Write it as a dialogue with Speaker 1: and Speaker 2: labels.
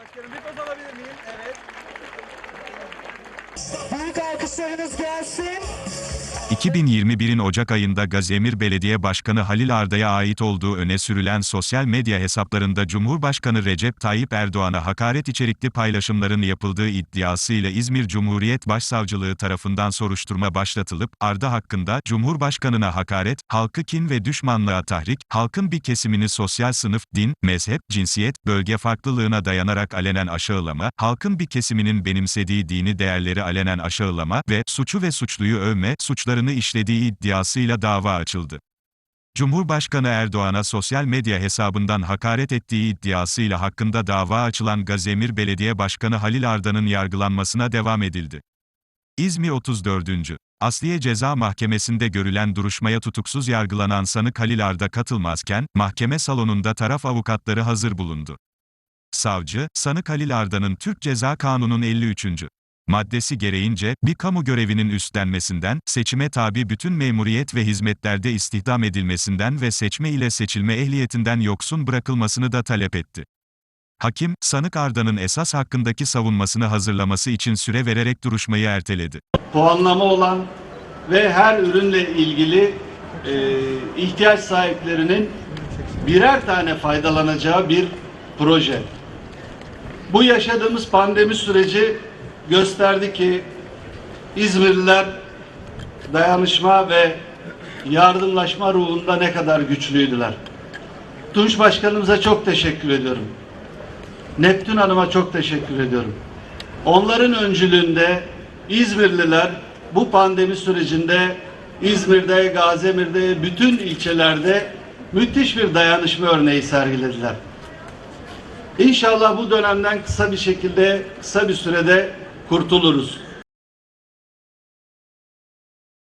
Speaker 1: Başkanım bir? Evet.
Speaker 2: Büyük alkışlarınız gelsin.
Speaker 3: 2021'in Ocak ayında Gazemir Belediye Başkanı Halil Arda'ya ait olduğu öne sürülen sosyal medya hesaplarında Cumhurbaşkanı Recep Tayyip Erdoğan'a hakaret içerikli paylaşımların yapıldığı iddiasıyla İzmir Cumhuriyet Başsavcılığı tarafından soruşturma başlatılıp, Arda hakkında Cumhurbaşkanına hakaret, halkı kin ve düşmanlığa tahrik, halkın bir kesimini sosyal sınıf, din, mezhep, cinsiyet, bölge farklılığına dayanarak alenen aşağılama, halkın bir kesiminin benimsediği dini değerleri alenen aşağılama ve suçu ve suçluyu övme, suçlarını işlediği iddiasıyla dava açıldı. Cumhurbaşkanı Erdoğan'a sosyal medya hesabından hakaret ettiği iddiasıyla hakkında dava açılan Gazemir Belediye Başkanı Halil Arda'nın yargılanmasına devam edildi. İzmir 34. Asliye Ceza Mahkemesi'nde görülen duruşmaya tutuksuz yargılanan sanık Halil Arda katılmazken, mahkeme salonunda taraf avukatları hazır bulundu. Savcı, sanık Halil Arda'nın Türk Ceza Kanunu'nun 53. maddesi gereğince, bir kamu görevinin üstlenmesinden, seçime tabi bütün memuriyet ve hizmetlerde istihdam edilmesinden ve seçme ile seçilme ehliyetinden yoksun bırakılmasını da talep etti. Hakim, sanık Arda'nın esas hakkındaki savunmasını hazırlaması için süre vererek duruşmayı erteledi.
Speaker 4: puanlama olan ve her ürünle ilgili e, ihtiyaç sahiplerinin birer tane faydalanacağı bir proje. Bu yaşadığımız pandemi süreci gösterdi ki İzmirliler dayanışma ve yardımlaşma ruhunda ne kadar güçlüydüler. Tunç Başkanımıza çok teşekkür ediyorum. Neptün Hanım'a çok teşekkür ediyorum. Onların öncülüğünde İzmirliler bu pandemi sürecinde İzmir'de, Gazemir'de, bütün ilçelerde müthiş bir dayanışma örneği sergilediler. İnşallah bu dönemden kısa bir şekilde, kısa bir sürede kurtuluruz.